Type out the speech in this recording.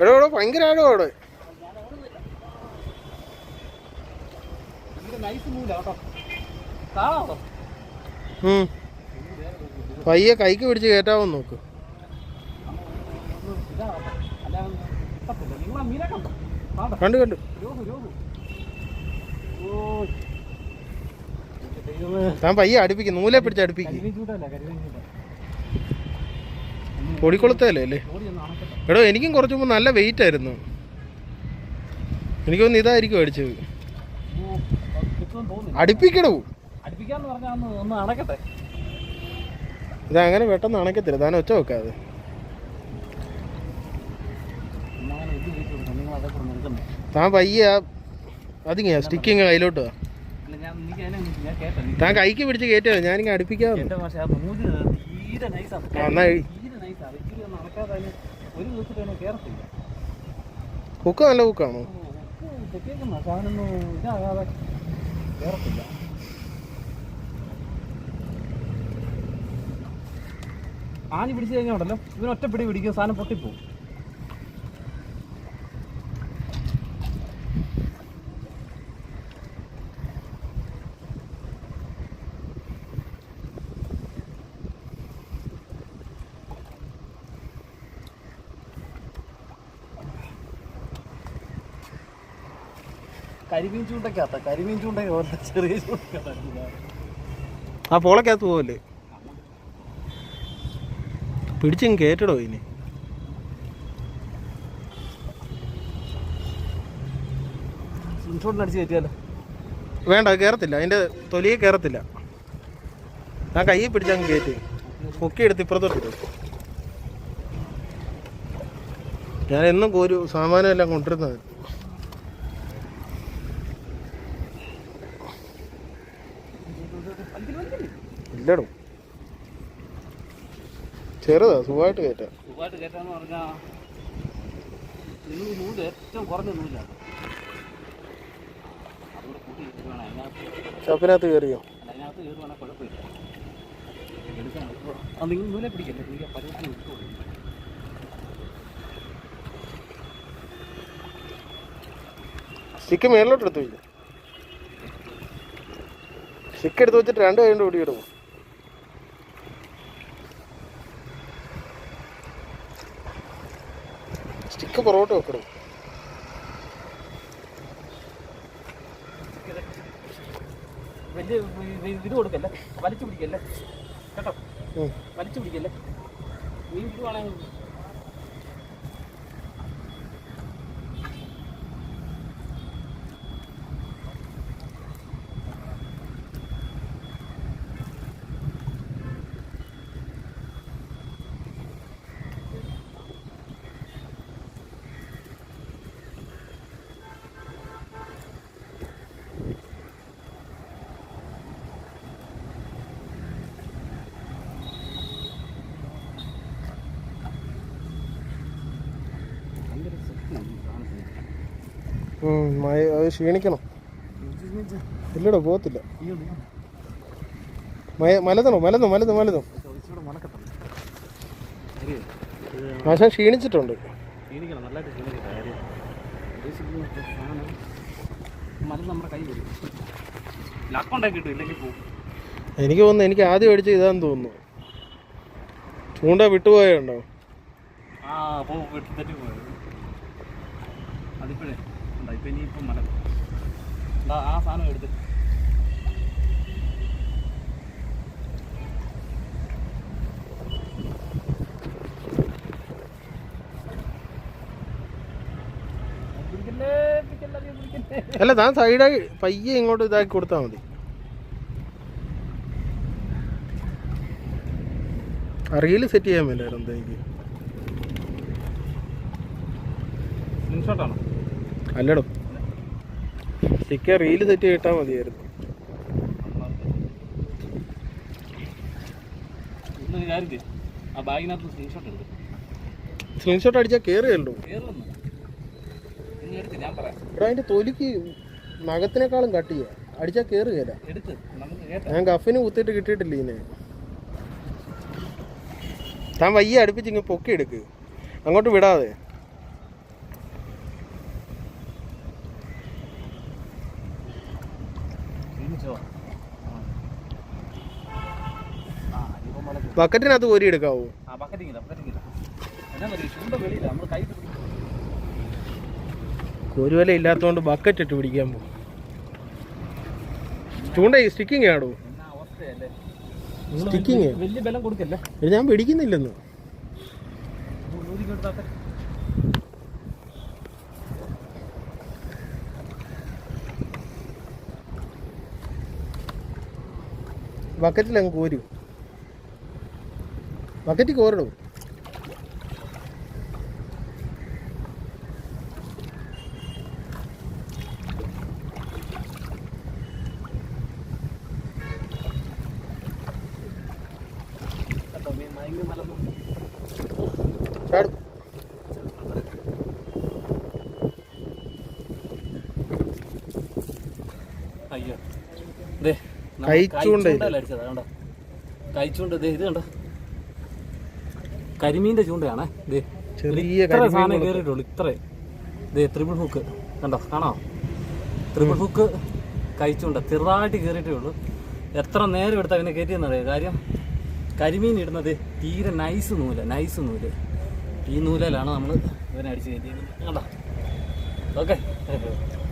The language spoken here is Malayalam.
എടോ എടോ ഭയങ്കര ആഴോ അവിടെ. പയ്യെ കൈക്ക് പിടിച്ച് കയറ്റാവോ നോക്ക്. കണ്ടോ കാണോ കണ്ടു. ഞാൻ താൻ പയ്യെ അടുപ്പിക്കും നൂലെ പിടിച്ച് അടുപ്പിക്കും. പൊടിക്കൊളുത്തല്ലേ അല്ലേ? എടോ എനിക്കും കുറച്ച് മുമ്പ് നല്ല വെയിറ്റ് ആയിരുന്നു. എനിക്ക് തോന്നുന്നു ഇതായിരിക്കും അടിച്ചത് അടുപ്പിക്കടൂ അങ്ങനെ പെട്ടെന്ന് അണക്കത്തില്ല. താൻ ഒച്ച വെക്കാതെ. താൻ പയ്യ അതിങ്ങ സ്റ്റിക്കിങ് കയ്യിലോട്ട് താൻ കൈക്ക് പിടിച്ച് കേറ്റോ ഞാനിങ്ങനെ അടുപ്പിക്കാതെ ആ, എന്നാ ഇച്ചിരി ഒരു കയറത്തില്ല. ഹുക്ക് നല്ല ഹുക്കാണോ? തെറ്റേക്കുന്ന സാധനമൊന്നും ഇതാകാതെ കയറത്തില്ല. ആഞ്ഞ് പിടിച്ചു കഴിഞ്ഞാൽ ഉണ്ടല്ലോ. ഇവനൊറ്റ പിടി പിടിക്കും സാധനം പൊട്ടിപ്പോവും. കരിമീൻ ചൂണ്ടക്കകത്ത. കരിമീൻ ചൂണ്ട ചെറിയ ചൂണ്ടക്കകത്ത. ആ പോളക്കകത്ത് പോവല്ലേ? പിടിച്ചും കേറ്റടോ ഇനി. സ്ക്രീൻഷോട്ടിന് അടിച്ച് കയറ്റിയാലോ വേണ്ട കേറത്തില്ല. അതിന്റെ അതിന്റെ തൊലിയെ കയറത്തില്ല ഞാൻ കയ്യിൽ പിടിച്ചങ്ങ് കയറ്റി പൊക്കി എടുത്ത് ഇപ്പുറത്തോട്ട് ഞാൻ എന്നും ഒരു സാമാനം എല്ലാം കൊണ്ടിരുന്നത് ഇല്ലടോ ചെറുതാ സുഖമായിട്ട് കയറ്റാം. സുഖമായിട്ട് കയറ്റാന്ന് പറഞ്ഞാൽ നിങ്ങൾ നൂൽ ഏറ്റവും കുറഞ്ഞ നൂലാണ്. ഷാപ്പിനകത്ത് കയറിയോ? സിക്ക് അതിനകത്ത് കയറുവാണെങ്കിൽ കുഴപ്പമില്ല. ആ നിങ്ങൾ നൂലെ പിടിക്കല്ലേ? സ്റ്റിക്ക് മേളിലോട്ട് എടുത്തു സ്റ്റിക്ക് എടുത്ത് വെച്ചിട്ട് രണ്ട് കൈ കൊണ്ട് സ്റ്റിക്ക് പുറകോട്ട് വെക്കണം. വലിയ ഇത് ഇത് കൊടുക്കല്ലേ? വലിച്ചു പിടിക്കല്ലേ? കേട്ടോ? വലിച്ചു പിടിക്കല്ലേ? മീൻ പിടിക്കുവാണെങ്കിൽ ഭയങ്കര അത് ക്ഷീണിക്കണം. ഇല്ലടോ പോകത്തില്ല. മലതണോ? മണക്കത്തുണ്ട്. കാര്യം, ഇത് ആശാൻ ക്ഷീണിച്ചിട്ടുണ്ട്. എനിക്ക് തോന്നുന്നു എനിക്ക് ആദ്യം അടിച്ച ഇതാന്ന് തോന്നുന്നു. ചൂണ്ട വിട്ടുപോയുണ്ടോ അതിപ്പോഴേ. ഉണ്ടാ ഇപ്പം ഇനിയിപ്പം മല എന്താ ആ സാധനം എടുത്ത്. അല്ല താൻ സൈഡായി പയ്യെ ഇങ്ങോട്ട് ഇതാക്കി കൊടുത്താൽ മതി. റീൽ സെറ്റ് ചെയ്യാൻ വേണ്ടായിരുന്നു എന്താ എനിക്ക്. സ്ക്രീൻഷോട്ടാണോ അല്ലടോ. ചിക്ക റീൽ സെറ്റ് ചെയ്തിട്ടാൽ മതിയായിരുന്നു. സ്ക്രീൻഷോട്ട് അടിച്ചാൽ കയറിയല്ലോ അതിന്റെ തൊലിക്ക് നഖത്തിനേക്കാളും കട്ട് ചെയ്യുക അടിച്ചാൽ കയറുകയില്ല ഞാൻ ഗഫിന് കുത്തിയിട്ട് കിട്ടിയിട്ടില്ല ഇതിനെ? താൻ വയ്യ അടുപ്പിച്ച് ഇങ്ങ് പൊക്കി എടുക്ക് അങ്ങോട്ട് വിടാതെ. ബക്കറ്റിനകത്ത് കോരി എടുക്കാവോ വില ഇല്ലാത്തതുകൊണ്ട് ബക്കറ്റ് ഇട്ട് പിടിക്കാൻ പോകും ചൂണ്ട സ്റ്റിക്കിങ് ആടോ സ്റ്റിക്കിങ് ഞാൻ പിടിക്കുന്നില്ലെന്ന് ബക്കറ്റിൽ അങ്ങ് കോരൂ. ബക്കറ്റിൽ കോരണു ചാടും നമ്മൾ കൈച്ചൂണ്ട ഇത്. കണ്ടോ? ഇത് കരിമീന്റെ ചൂണ്ടയാണേ. ദേ ചെറിയ സാധനം കയറിയിട്ടുള്ളൂ. ഇത്ര. ദേ ത്രിപിൾ ഹുക്ക് കണ്ടോ? കാണോ? ത്രിപിൾ ഹുക്ക് കഴിച്ചുകൊണ്ട് ചെറുതായിട്ട് കയറിയിട്ടേ ഉള്ളൂ. എത്ര നേരം എടുത്ത അവനെ കയറ്റിയെന്നറിയാം? കാര്യം കരിമീൻ ഇടുന്നത് തീരെ നൈസ് നൂല നൈസ് നൂൽ. ഈ നൂലയിലാണ് നമ്മൾ ഇവനെ അടിച്ച് കയറ്റിയത്. കണ്ടോ? ഓക്കെ.